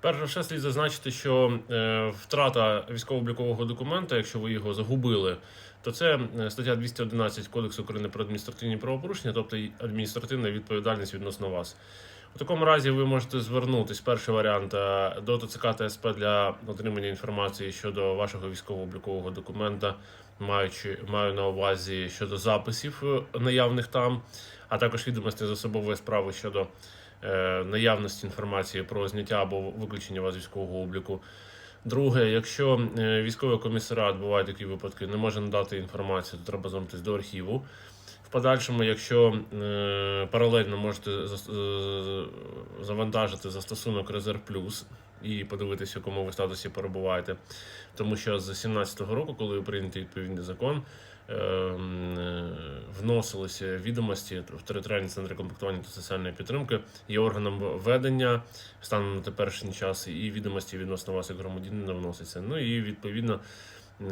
Перш за все слід зазначити, що е, втрата військово-облікового документа, якщо ви його загубили, то це е, стаття 211 Кодексу України про адміністративні правопорушення, тобто адміністративна відповідальність відносно вас. У такому разі ви можете звернутись. Перший варіант е, до ТЦК та СП для отримання інформації щодо вашого військово-облікового документа, маючи маю на увазі щодо записів наявних там, а також відомостей з особової справи щодо наявності інформації про зняття або виключення вас військового обліку. Друге, якщо е, військовий комісаріат бувають такі випадки, не може надати інформацію, то треба звернутися до архіву. В подальшому, якщо е, паралельно можете е, завантажити застосунок Резерв Плюс і подивитися, в якому ви статусі перебуваєте, тому що з 2017 року, коли прийнятий відповідний закон, е, м, е, вносилися відомості в територіальні центри комплектування та соціальної підтримки є органом ведення станом на теперішній час, і відомості відносно вас як громадянина вносяться. Ну і відповідно,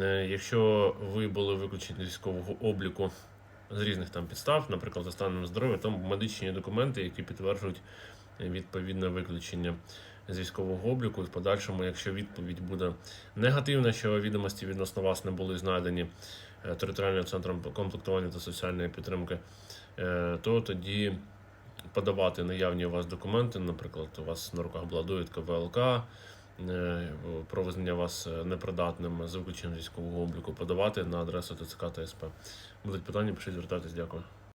е, якщо ви були виключені з військового обліку з різних там підстав, наприклад, за станом здоров'я, там медичні документи, які підтверджують е, відповідне виключення з військового обліку. І в подальшому, якщо відповідь буде негативна, що відомості відносно вас не були знайдені територіальним центром комплектування та соціальної підтримки, е, то тоді подавати наявні у вас документи, наприклад, у вас на руках була довідка ВЛК. е, Про визнання вас е, непридатним з виключенням військового обліку подавати на адресу ТЦК та СП. Будуть питання, пишіть, звертайтесь, дякую.